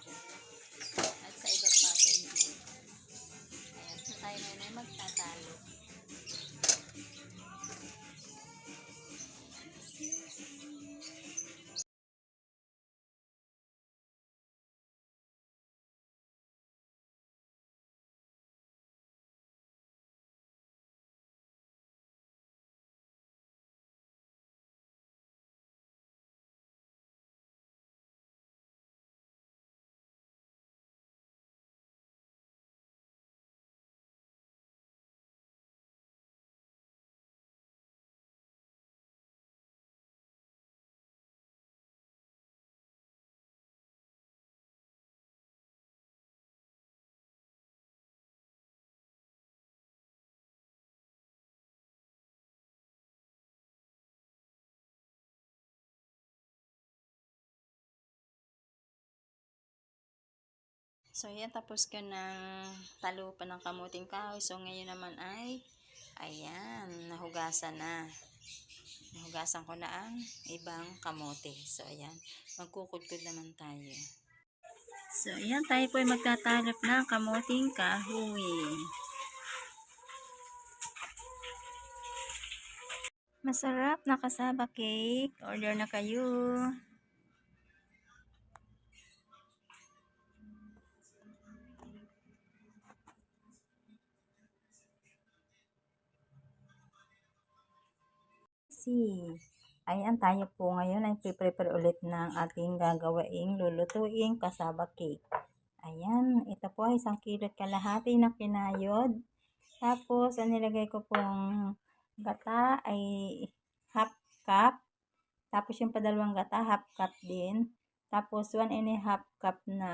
sa So, yan, tapos ko ng talo pa ng kamuting kahoy. So, ngayon naman ay, ayan, nahugasan na. Nahugasan ko na ang ibang kamote. So, ayan, magkukudkod naman tayo. So, ayan, tayo po ay magtatalop ng kamuting kahoy. Masarap na kasaba cake. Order na kayo. Si, ayan tayo po ngayon ay prepare ulit ng ating gagawaing lulutuing kasaba cake. Ayan, ito po ay isang kilot kalahati na kinayod. Tapos, ang nilagay ko pong gata ay half cup. Tapos yung padalawang gata, half cup din. Tapos, one and a half cup na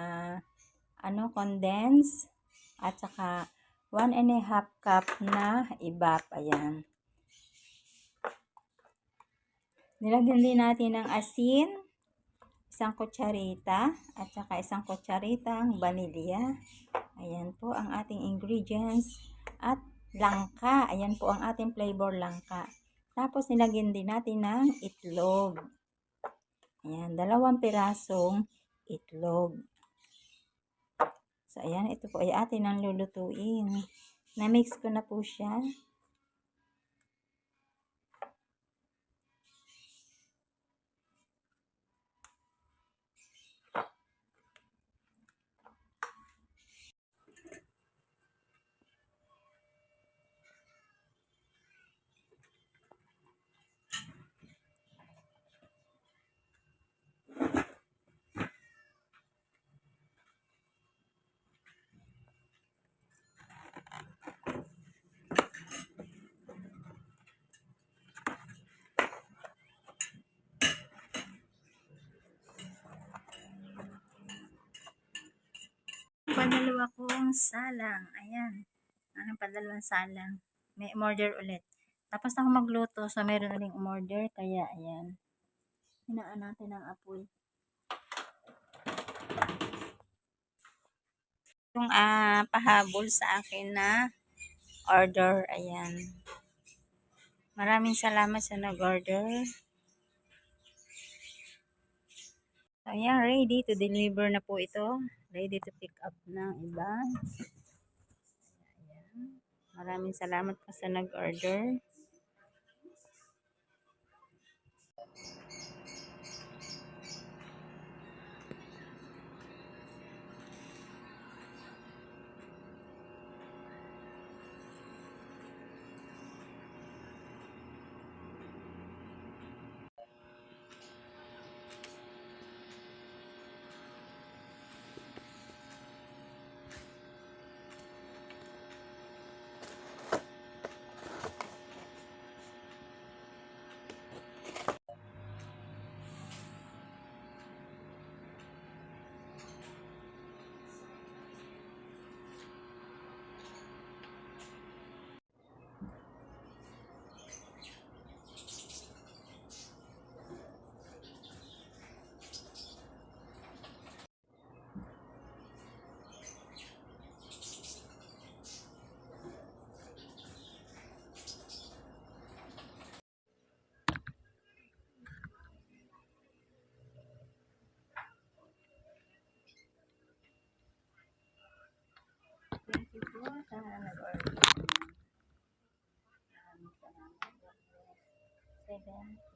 ano, condense. At saka, one and a half cup na ibap. Ayan. Nilagyan din natin ng asin, isang kutsarita, at saka isang kutsaritang vanilya. Ayan po ang ating ingredients. At langka. Ayan po ang ating flavor langka. Tapos nilagyan din natin ng itlog. Ayan, dalawang pirasong itlog. So, ayan, ito po ay atin ang lulutuin. Na-mix ko na po siya. Padalawa kong salang. Ayan. Ang padalawang salang. May umorder ulit. Tapos na ako magluto. So, meron uling umorder. Kaya, ayan. Hinaan natin ang apoy. Yung ah, pahabol sa akin na order. Ayan. Maraming salamat sa nag-order. So, ayan, ready to deliver na po ito. Ready to pick up ng iba. Ayan. Maraming salamat po sa nag-order. 这边。